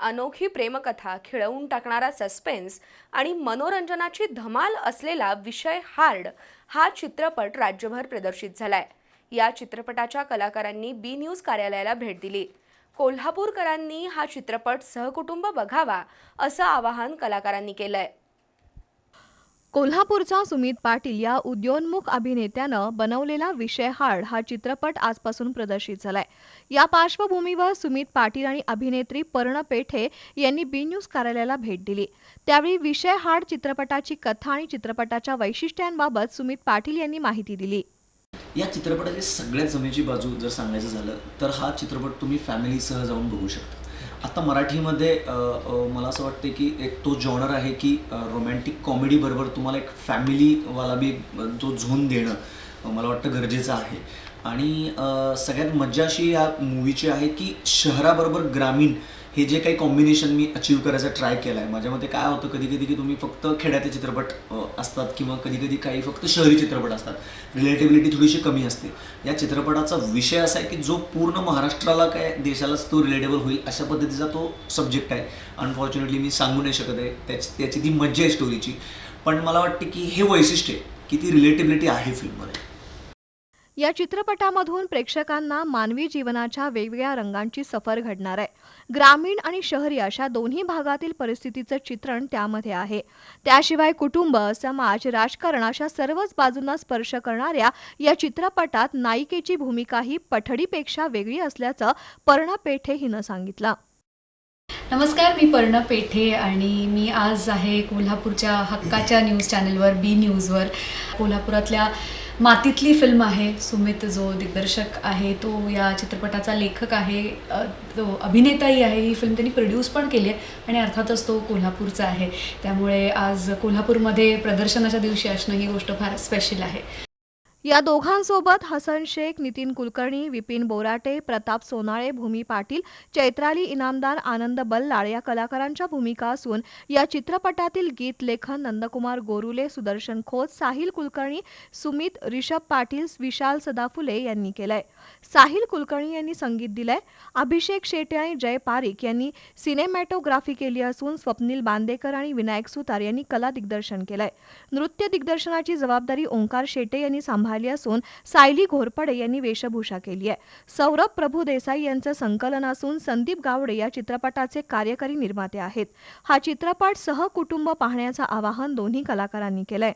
अनोखी प्रेमकथा खिळवून टाकणारा सस्पेन्स आणि मनोरंजनाची धमाल असलेला विषय हार्ड हा चित्रपट राज्यभर प्रदर्शित झालाय. या चित्रपटाच्या कलाकारांनी बी न्यूज कार्यालयाला भेट दिली. कोल्हापूरकरांनी हा चित्रपट सहकुटुंब बघावा असं आवाहन कलाकारांनी केलंय. कोल्हापूरचा सुमित पाटील या उद्योन्मुख अभिनेत्यानं बनवलेला विषय हाड हा चित्रपट आजपासून प्रदर्शित झालाय. या पार्श्वभूमीवर सुमित पाटील आणि अभिनेत्री पर्ण पेठे यांनी बी न्यूज कार्यालयाला भेट दिली. त्यावेळी विषय हाड चित्रपटाची कथा आणि चित्रपटाच्या वैशिष्ट्यांबाबत सुमित पाटील यांनी माहिती दिली. या चित्रपटाची सगळ्यात जमेची बाजू जर सांगायचं झालं तर हा चित्रपट तुम्ही फॅमिलीसह जाऊन बघू शकता. आता मराठीमध्ये मला असं वाटतं की एक तो जॉनर आहे की रोमॅन्टिक कॉमेडीबरोबर तुम्हाला एक फॅमिलीवाला बी जो झोन देणं मला वाटतं गरजेचं आहे. आणि सगळ्यात मज्जा अशी या मूवीची आहे की शहराबरोबर ग्रामीण हे जे काही कॉम्बिनेशन मी अचीव करायचा ट्राय केलं आहे माझ्यामध्ये काय होतं कधी कधी की तुम्ही फक्त खेड्याचे चित्रपट असतात किंवा कधी कधी काही फक्त शहरी चित्रपट असतात. रिलेटिबिलिटी थोडीशी कमी असते. या चित्रपटाचा विषय असा आहे की जो पूर्ण महाराष्ट्राला काय देशालाच तो रिलेटेबल होईल अशा पद्धतीचा तो सब्जेक्ट आहे. अनफॉर्च्युनेटली मी सांगू नाही शकत आहे त्याची त्याची ती मज्जा आहे स्टोरीची पण मला वाटते की हे वैशिष्ट्य आहे की ती रिलेटिबिलिटी आहे फिल्ममध्ये या चित्रपटामधून प्रेक्षकांना मानवी जीवनाच्या वेगवेगळ्या रंगांची सफर घडणार आहे. ग्रामीण आणि शहरी अशा दोन्ही भागातील परिस्थितीचं चित्रण त्यामध्ये आहे. त्याशिवाय कुटुंब समाज राजकारण अशा सर्वच बाजूंना स्पर्श करणाऱ्या या चित्रपटात नायिकेची भूमिका ही पठडीपेक्षा वेगळी असल्याचं पर्णा पेठे हिनं सांगितलं. नमस्कार मी पर्ण पेठे आणि मी आज आहे कोल्हापूरच्या हक्काच्या न्यूज चॅनलवर बी न्यूजवर. कोल्हापुरातल्या मातीतली फिल्म आहे सुमित जो दिग्दर्शक आहे तो या चित्रपटाचा लेखक आहे तो अभिनेताही आहे ही फिल्म त्यांनी प्रोड्यूस पण केली आहे आणि अर्थातच तो कोल्हापूरचा आहे. त्यामुळे आज कोल्हापूरमध्ये प्रदर्शनाच्या दिवशी असणं ही गोष्ट फार स्पेशल आहे. या दोघांसोबत हसन शेख नितीन कुलकर्णी विपिन बोराटे प्रताप सोनाळे भूमी पाटील चैत्राली इनामदार आनंद बल्लाळ या कलाकारांच्या भूमिका असून या चित्रपटातील गीत लेखन नंदकुमार गोरुले सुदर्शन खोत साहिल कुलकर्णी सुमित रिषभ पाटील विशाल सदाफुले यांनी केलंय. साहिल कुलकर्णी यांनी संगीत दिलंय. अभिषेक शेटे आणि जय पारिक यांनी सिनेमॅटोग्राफी केली असून स्वप्नील बांदेकर आणि विनायक सुतार यांनी कला दिग्दर्शन केलंय. नृत्य दिग्दर्शनाची जबाबदारी ओंकार शेटे यांनी सांभाळली असून सायली घोरपडे यांनी वेशभूषा केली आहे. सौरभ प्रभू देसाई यांचं संकलन असून संदीप गावडे या चित्रपटाचे कार्यकारी निर्माते आहेत. हा चित्रपट सहकुटुंब पाहण्याचं आवाहन दोन्ही कलाकारांनी केलंय.